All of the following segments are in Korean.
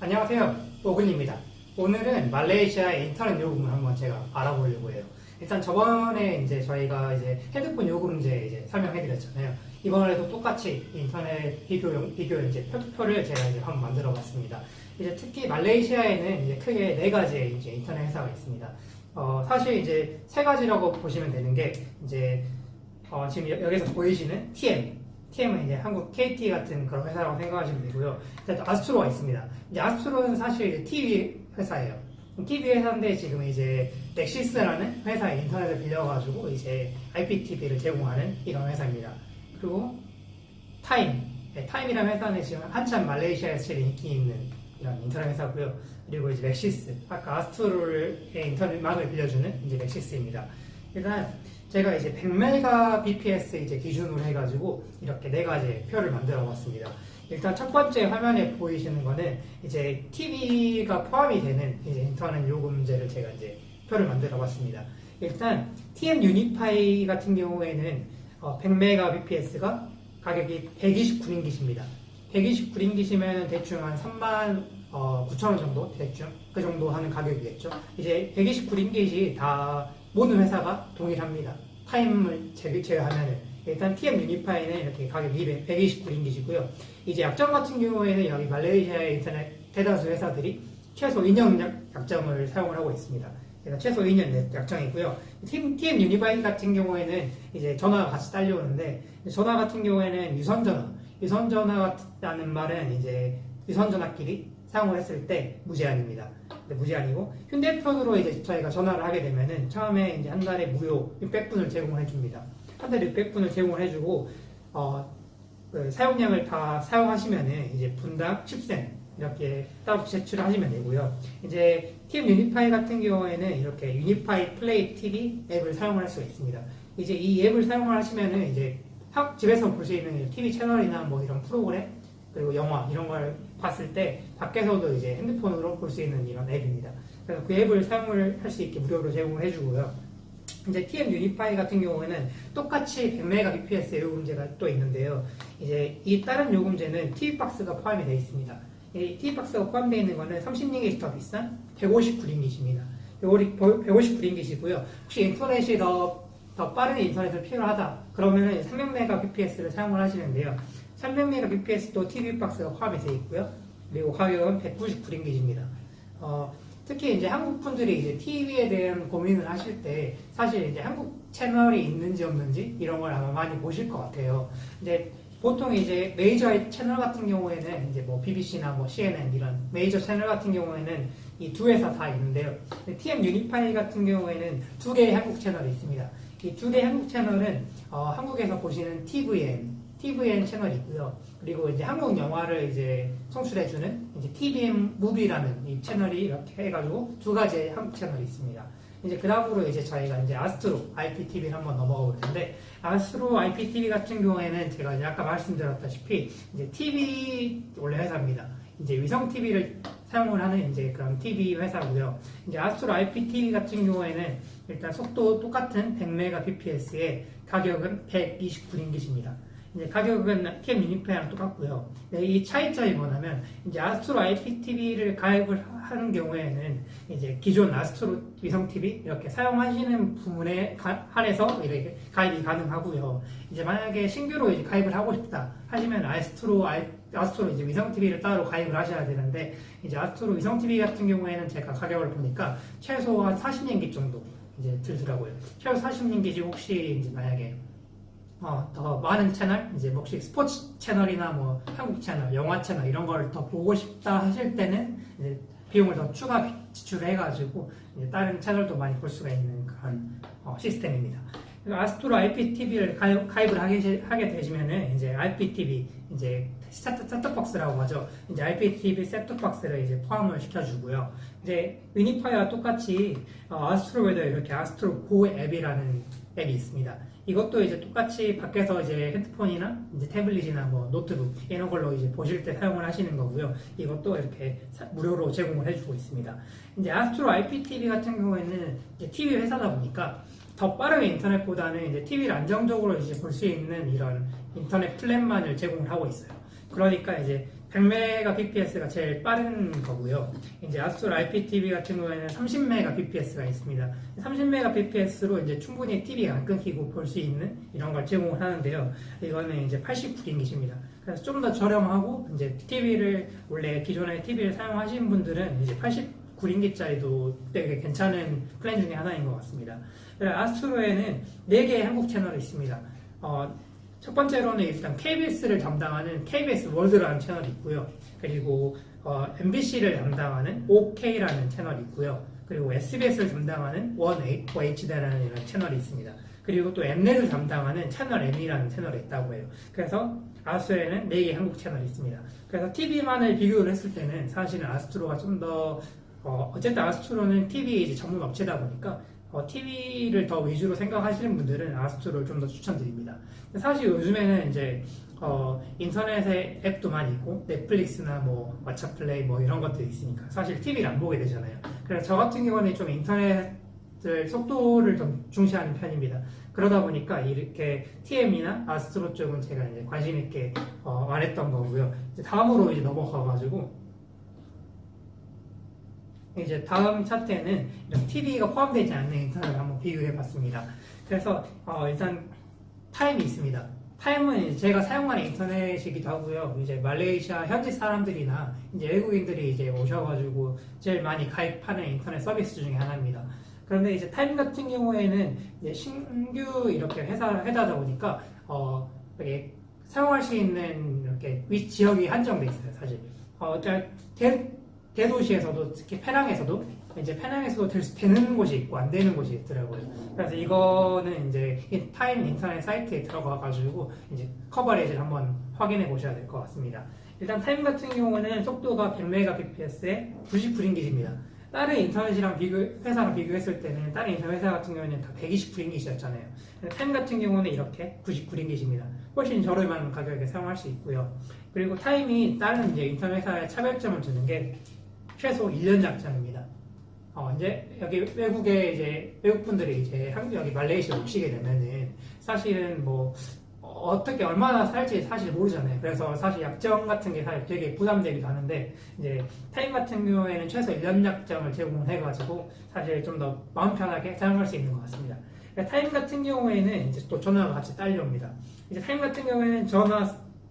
안녕하세요. 오근입니다. 오늘은 말레이시아의 인터넷 요금을 한번 제가 알아보려고 해요. 일단 저번에 이제 저희가 이제 헤드폰 요금제 이제 설명해드렸잖아요. 이번에도 똑같이 인터넷 비교, 비교 이제 표를 제가 이제 한번 만들어 봤습니다. 이제 특히 말레이시아에는 이제 크게 네 가지의 이제 인터넷 회사가 있습니다. 어, 사실 이제 세 가지라고 보시면 되는 게 이제 어, 지금 여- 여기서 보이시는 TM, TM은 이제 한국 KT 같은 그런 회사라고 생각하시면 되고요. 또 아스트로가 있습니다. 이제 아스트로는 사실 이제 TV 회사예요. TV 회사인데 지금 이제 넥시스라는 회사의 인터넷을 빌려가지고 이제 IPTV를 제공하는 이런 회사입니다. 그리고 타임, 네, 타임이라는 회사는 지금 한참 말레이시아에서 제일 인기 있는 이런 인터넷 회사고요. 그리고 이제 렉시스, 아까 아스트로의 인터넷망을 빌려주는 이제 렉시스입니다. 일단 제가 이제 100mbps 이제 기준으로 해가지고 이렇게 네 가지 표를 만들어 봤습니다. 일단 첫 번째 화면에 보이시는 거는 이제 TV가 포함이 되는 이제 인터넷 요금제를 제가 이제 표를 만들어 봤습니다. 일단 TM 유니파이 같은 경우에는 어, 100mbps가 가격이 129링깃입니다. 129링깃이면 대충 한 3만 9천 원 정도 대충 그 정도 하는 가격이겠죠. 이제 129링깃이 다 모든 회사가 동일합니다. 타임을 제- 제외하면은 일단 TM 유니파이는 이렇게 가격이 200, 129링깃이고요. 이제 약정 같은 경우에는 여기 말레이시아의 인터넷 대다수 회사들이 최소 2년 약- 약정을 사용을 하고 있습니다. 그래서 최소 2년 약정이고요. TM, TM 유니파이 같은 경우에는 이제 전화가 같이 딸려오는데 전화 같은 경우에는 유선 전화, 유선 전화라는 말은 이제 유선 전화끼리 사용을 했을 때 무제한입니다. 네, 무제 한이고 휴대폰으로 이제 저희가 전화를 하게 되면은 처음에 이제 한 달에 무료 600분을 제공을 해줍니다. 한 달에 600분을 제공을 해주고 어, 그 사용량을 다 사용하시면은 이제 분당 10센 이렇게 따로 제출을 하시면 되고요. 이제 TM 유니파이 같은 경우에는 이렇게 유니파이 플레이 TV 앱을 사용을 할 수가 있습니다. 이제 이 앱을 사용을 하시면은 이제 학- 집에서 볼 수 있는 TV 채널이나 뭐 이런 프로그램 그리고 영화 이런 걸 봤을 때 밖에서도 이제 핸드폰으로 볼 수 있는 이런 앱입니다. 그래서 그 앱을 사용을 할 수 있게 무료로 제공을 해주고요. 이제 TM 유니파이 같은 경우에는 똑같이 100mbps 요금제가 또 있는데요. 이제 이 다른 요금제는 TV박스가 포함이 되어 있습니다. 이 TV박스가 포함되어 있는 거는 30링깃이 더 비싼 159링깃입니다. 159링깃이고요. 혹시 인터넷이 더, 더 빠른 인터넷을 필요하다. 그러면은 300mbps를 사용을 하시는데요. 300mbps도 TV박스가 포함이 되어 있고요. 그리고 가격은 199링깃입니다. 어, 특히 이제 한국 분들이 이제 TV에 대한 고민을 하실 때 사실 이제 한국 채널이 있는지 없는지 이런 걸 아마 많이 보실 것 같아요. 이제 보통 이제 메이저 채널 같은 경우에는 이제 뭐 BBC나 뭐 CNN 이런 메이저 채널 같은 경우에는 이 두 회사 다 있는데요. TM 유니파이 같은 경우에는 두 개의 한국 채널이 있습니다. 이 두 개의 한국 채널은 어, 한국에서 보시는 TVN, TVN 채널이 있고요. 그리고 이제 한국 영화를 이제 송출해주는 이제 TVN 무비라는 이 채널이 이렇게 해가지고 두 가지의 한국 채널이 있습니다. 이제 그 다음으로 이제 저희가 이제 아스트로 IPTV를 한번 넘어가 볼 텐데 아스트로 IPTV 같은 경우에는 제가 이제 아까 말씀드렸다시피 이제 TV 원래 회사입니다. 이제 위성 TV를 사용을 하는 이제 그런 TV 회사고요. 이제 아스트로 IPTV 같은 경우에는 일단 속도 똑같은 100mbps에 가격은 129링깃입니다. 이제 가격은 TM 유니파이랑 똑같고요. 네, 이 차이점이 뭐냐면 이제 아스트로 IPTV를 가입을 하는 경우에는 이제 기존 아스트로 위성 TV 이렇게 사용하시는 부분에 가- 한해서 이렇게 가입이 가능하고요. 이제 만약에 신규로 이제 가입을 하고 싶다 하시면 아스트로 아이- 아스트로 이제 위성 TV를 따로 가입을 하셔야 되는데 이제 아스트로 위성 TV 같은 경우에는 제가 가격을 보니까 최소 한 40년기 정도 이제 들더라고요. 최소 40년기지 혹시 이제 만약에 어, 더 많은 채널, 이제 뭐 혹시 스포츠 채널이나 뭐 한국 채널, 영화 채널 이런 걸 더 보고 싶다 하실 때는 이제 비용을 더 추가 지출을 해가지고 이제 다른 채널도 많이 볼 수가 있는 그런 어, 시스템입니다. 아스트로 IPTV를 가입, 가입을 하게, 하게 되시면은 이제 IPTV 이제 세트, 셋톱박스라고 하죠. 이제 IPTV 셋톱박스를 이제 포함을 시켜주고요. 이제 유니파이와 똑같이 어, 아스트로에도 이렇게 아스트로 고 앱이라는 앱이 있습니다. 이것도 이제 똑같이 밖에서 이제 핸드폰이나 이제 태블릿이나 뭐 노트북 이런 걸로 이제 보실 때 사용을 하시는 거고요. 이것도 이렇게 사- 무료로 제공을 해주고 있습니다. 이제 아스트로 IPTV 같은 경우에는 이제 TV 회사다 보니까 더 빠른 인터넷보다는 이제 TV를 안정적으로 이제 볼 수 있는 이런 인터넷 플랜만을 제공을 하고 있어요. 그러니까 이제 100mbps가 제일 빠른 거고요. 이제 아스트로 IPTV 같은 경우에는 30mbps가 있습니다. 30mbps로 이제 충분히 TV가 안 끊기고 볼 수 있는 이런 걸 제공을 하는데요. 이거는 이제 89인기십니다. 그래서 좀 더 저렴하고 이제 TV를 원래 기존의 TV를 사용하시는 분들은 이제 89인기짜리도 되게 괜찮은 플랜 중에 하나인 것 같습니다. 아스트로에는 4개의 한국 채널이 있습니다. 어, 첫 번째로는 일단 KBS를 담당하는 KBS 월드라는 채널이 있고요. 그리고 어, MBC를 담당하는 OK라는 채널이 있고요. 그리고 SBS를 담당하는 원HD라는 이런 채널이 있습니다. 그리고 또 엠넷을 담당하는 채널 M이라는 채널이 있다고 해요. 그래서 아스트로에는 4개의 한국 채널이 있습니다. 그래서 TV만을 비교를 했을 때는 사실은 아스트로가 좀더 어, 어쨌든 아스트로는 TV 이제 전문 업체다 보니까 TV를 더 위주로 생각하시는 분들은 아스트로를 좀 더 추천드립니다. 사실 요즘에는 이제 어, 인터넷에 앱도 많이 있고 넷플릭스나 뭐 왓챠 플레이 뭐 이런 것들이 있으니까 사실 TV를 안 보게 되잖아요. 그래서 저 같은 경우는 좀 인터넷을 속도를 좀 중시하는 편입니다. 그러다 보니까 이렇게 TM이나 아스트로 쪽은 제가 이제 관심 있게 어, 말했던 거고요. 이제 다음으로 이제 넘어가가지고 이제 다음 차트에는 이런 TV가 포함되지 않는 인터넷을 한번 비교해 봤습니다. 그래서 어, 일단 타임이 있습니다. 타임은 제가 사용하는 인터넷이기도 하고요. 이제 말레이시아 현지 사람들이나 이제 외국인들이 이제 오셔가지고 제일 많이 가입하는 인터넷 서비스 중에 하나입니다. 그런데 이제 타임 같은 경우에는 이제 신규 이렇게 회사 회사다 보니까 어 이렇게 사용할 수 있는 이렇게 위 지역이 한정돼 있어요, 사실. 어, 대, 대도시에서도 특히 페낭에서도 이제 페낭에서도 될 수, 되는 곳이 있고 안 되는 곳이 있더라고요. 그래서 이거는 이제 이 타임 인터넷 사이트에 들어가 가지고 이제 커버리지를 한번 확인해 보셔야 될 것 같습니다. 일단 타임 같은 경우는 속도가 100mbps에 99링깃입니다. 다른 인터넷이랑 비교, 회사랑 비교했을 때는 다른 인터넷 회사 같은 경우는 다 129링깃이었잖아요. 타임 같은 경우는 이렇게 99링깃입니다. 훨씬 저렴한 가격에 사용할 수 있고요. 그리고 타임이 다른 이제 인터넷 회사의 차별점을 두는 게 최소 1년 약정입니다. 어, 이제 여기 외국에 이제 외국분들이 이제 한국 여기 말레이시아 오시게 되면은 사실은 뭐 어, 어떻게 얼마나 살지 사실 모르잖아요. 그래서 사실 약정 같은 게 사실 되게 부담되기도 하는데 이제 타임 같은 경우에는 최소 1년 약정을 제공을 해가지고 사실 좀 더 마음 편하게 사용할 수 있는 것 같습니다. 그러니까 타임 같은 경우에는 이제 또 전화가 같이 딸려옵니다. 이제 타임 같은 경우에는 전화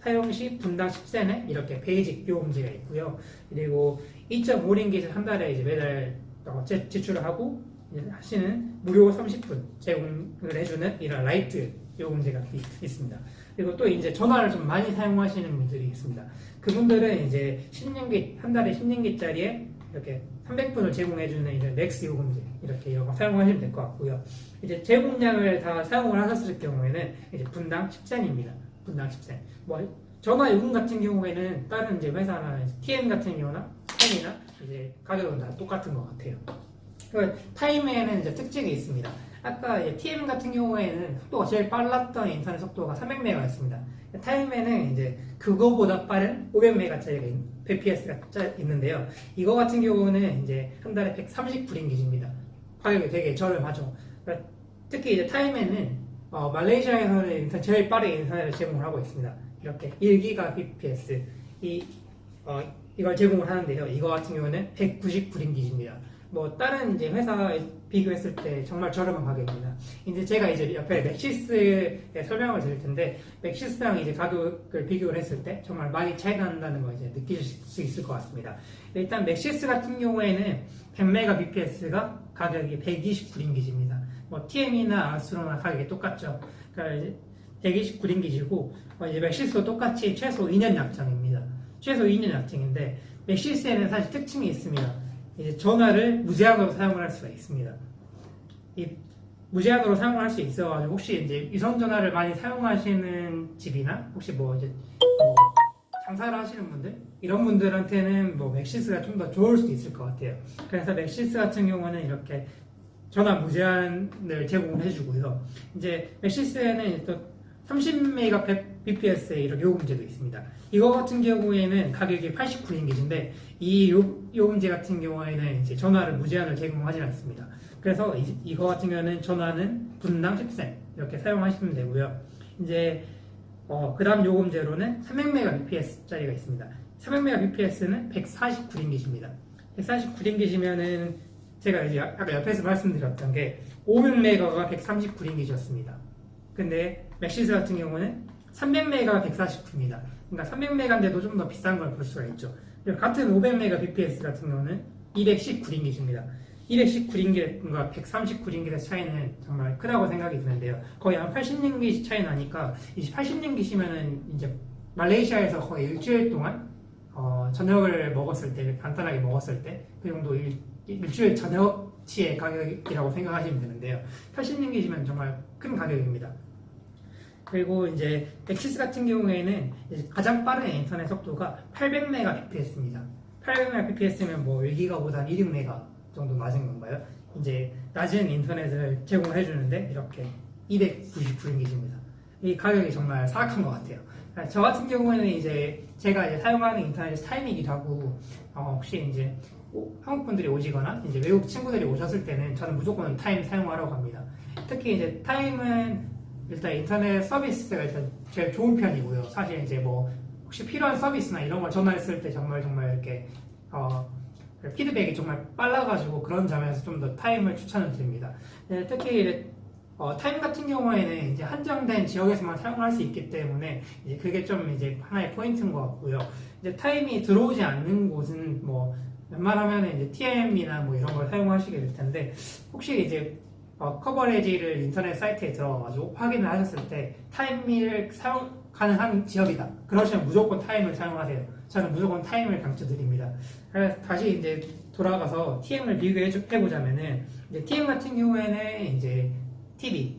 사용 시 분당 10센에 이렇게 베이직 요금제가 있고요. 그리고 2.5링깃을 한 달에 이제 매달 어, 제, 지출을 하고 하시는 무료 30분 제공을 해주는 이런 라이트 요금제가 있, 습니다 그리고 또 이제 전화를 좀 많이 사용하시는 분들이 있습니다. 그분들은 이제 10년기 한 달에 10년기짜리에 이렇게 300분을 제공해주는 이제 맥스 요금제 이렇게 사용하시면 될 것 같고요. 이제 제공량을 다 사용을 하셨을 경우에는 이제 분당 10센입니다. 10센. 뭐 전화 요금 같은 경우에는 다른 이제 회사나 TM 같은 경우나 펜이나 이제 가격은 다 똑같은 것 같아요. 그 타임에는 이제 특징이 있습니다. 아까 TM 같은 경우에는 속도가 제일 빨랐던 인터넷 속도가 300메가였습니다. 타임에는 이제 그거보다 빠른 500메가짜리가 BPS가 있는데요. 이거 같은 경우는 이제 한 달에 139링깃입니다. 가격이 되게 저렴하죠. 그러니까 특히 이제 타임에는 어, 말레이시아에서는 제일 빠른 인터넷을 제공을 하고 있습니다. 이렇게 1기가 BPS 이 어, 이걸 제공을 하는데요. 이거 같은 경우는 199링깃입니다. 뭐 다른 이제 회사에 비교했을 때 정말 저렴한 가격입니다. 이제 제가 이제 옆에 맥시스에 설명을 드릴 텐데 맥시스랑 이제 가격을 비교를 했을 때 정말 많이 차이가 난다는 걸 이제 느끼실 수 있을 것 같습니다. 일단 맥시스 같은 경우에는 100mbps가 가격이 129링깃입니다. 뭐 TM이나 아스트로나 가격이 똑같죠. 그러니까 이제 129링깃이고 어, 이제 맥시스도 똑같이 최소 2년 약정입니다. 최소 2년 약정인데 맥시스에는 사실 특징이 있습니다. 이제 전화를 무제한으로 사용을 할 수가 있습니다. 이 무제한으로 사용을 할 수 있어가지고 혹시 이제 위성 전화를 많이 사용하시는 집이나 혹시 뭐 이제 뭐 장사를 하시는 분들 이런 분들한테는 뭐 맥시스가 좀 더 좋을 수도 있을 것 같아요. 그래서 맥시스 같은 경우는 이렇게 전화 무제한을 제공을 해주고요. 이제 맥시스에는 또 30mbps 의 이런 요금제도 있습니다. 이거 같은 경우에는 가격이 89링깃인데 이 요, 요금제 같은 경우에는 이제 전화를 무제한을 제공하지 않습니다. 그래서 이, 이거 같은 경우는 전화는 분당 10센 이렇게 사용하시면 되고요. 이제 어, 그 다음 요금제로는 300mbps짜리가 있습니다. 400mbps는 149링깃입니다. 149링깃이면은 제가 이제 아까 옆에서 말씀드렸던 게 500메가가 139링깃이었습니다. 근데 맥시스 같은 경우는 300메가가 149입니다. 그러니까 300메가인데도 좀 더 비싼 걸 볼 수가 있죠. 같은 500mbps 같은 경우는 219링깃입니다. 219링깃과 139링깃의 차이는 정말 크다고 생각이 드는데요. 거의 한 80링깃 차이 나니까 이제 80링깃이면은 이제 말레이시아에서 거의 일주일 동안 어, 저녁을 먹었을 때 간단하게 먹었을 때 그 정도 일, 일주일 저녁치의 가격이라고 생각하시면 되는데요. 80링깃이면 정말 큰 가격입니다. 그리고 이제 엑시스 같은 경우에는 가장 빠른 인터넷 속도가 800mbps입니다. 800mbps면 뭐 1기가보다 1.6메가 정도 낮은 건가요? 이제 낮은 인터넷을 제공해 주는데 이렇게 299링깃입니다. 이 가격이 정말 사악한 것 같아요. 저 같은 경우에는 이제 제가 이제 사용하는 인터넷 타임이기도 하고 어, 혹시 이제 오- 한국 분들이 오시거나 이제 외국 친구들이 오셨을 때는 저는 무조건 타임 사용하라고 합니다. 특히 이제 타임은 일단 인터넷 서비스가 일단 제일 좋은 편이고요. 사실 이제 뭐 혹시 필요한 서비스나 이런 걸 전화했을 때 정말 정말 이렇게 어, 피드백이 정말 빨라가지고 그런 점에서 좀 더 타임을 추천을 드립니다. 네, 특히 어, 타임 같은 경우에는 이제 한정된 지역에서만 사용할 수 있기 때문에 이제 그게 좀 이제 하나의 포인트인 것 같고요. 이제 타임이 들어오지 않는 곳은 뭐 웬만하면 이제 TM이나 뭐 이런 걸 사용하시게 될 텐데 혹시 이제 어, 커버레지를 인터넷 사이트에 들어가가지고 확인을 하셨을 때 타임을 사용 가능한 지역이다. 그러시면 무조건 타임을 사용하세요. 저는 무조건 타임을 강추드립니다. 다시 이제 돌아가서 TM을 비교해 주- 해보자면은 이제 TM 같은 경우에는 이제 TV,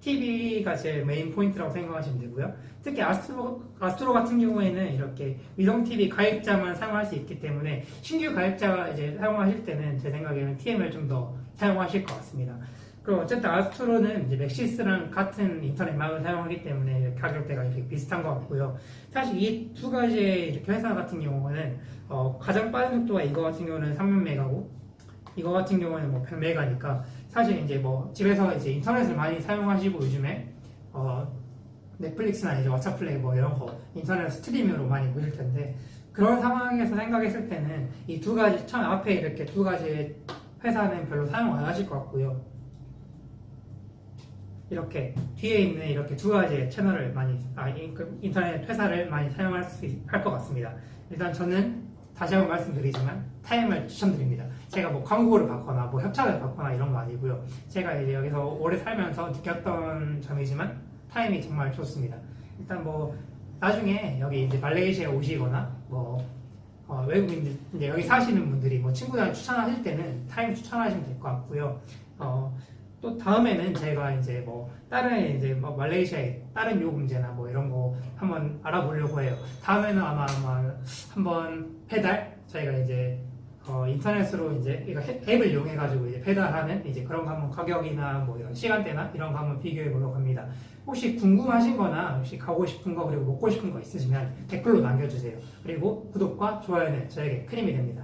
TV가 제 메인 포인트라고 생각하시면 되고요. 특히 아스트로, 아스트로 같은 경우에는 이렇게 위성 TV 가입자만 사용할 수 있기 때문에 신규 가입자 이제 사용하실 때는 제 생각에는 TM을 좀 더 사용하실 것 같습니다. 그리고 어쨌든 아스트로는 이제 맥시스랑 같은 인터넷 망을 사용하기 때문에 가격대가 이렇게 비슷한 것 같고요. 사실 이 두 가지의 이렇게 회사 같은 경우는 어, 가장 빠른 속도가 이거 같은 경우는 300메가고 이거 같은 경우는 뭐 100메가니까 사실 이제 뭐 집에서 이제 인터넷을 많이 사용하시고 요즘에 어, 넷플릭스나 이제 왓챠플레이 뭐 이런 거 인터넷 스트리밍으로 많이 보실 텐데 그런 상황에서 생각했을 때는 이 두 가지 처음 앞에 이렇게 두 가지 회사는 별로 사용 안 하실 것 같고요. 이렇게 뒤에 있는 이렇게 두 가지의 채널을 많이 아, 인- 그 인터넷 회사를 많이 사용할 수 할 것 같습니다. 일단 저는 다시 한번 말씀드리지만 타임을 추천드립니다. 제가 뭐 광고를 받거나 뭐 협찬을 받거나 이런 거 아니고요. 제가 이제 여기서 오래 살면서 느꼈던 점이지만 타임이 정말 좋습니다. 일단 뭐 나중에 여기 이제 말레이시아에 오시거나 뭐 어, 외국인들 이제 여기 사시는 분들이 뭐 친구들한테 추천하실 때는 타임 추천하시면 될 것 같고요. 어, 또 다음에는 제가 이제 뭐 다른 이제 뭐 말레이시아의 다른 요금제나 뭐 이런 거 한번 알아보려고 해요. 다음에는 아마 아마 한번 배달 저희가 이제 어, 인터넷으로 이제 이거 앱- 앱을 이용해 가지고 이제 배달하는 이제 그런 거 한번 가격이나 뭐 이런 시간대나 이런 거 한번 비교해 보려고 합니다. 혹시 궁금하신 거나 혹시 가고 싶은 거 그리고 먹고 싶은 거 있으시면 댓글로 남겨주세요. 그리고 구독과 좋아요는 저에게 큰 힘이 됩니다.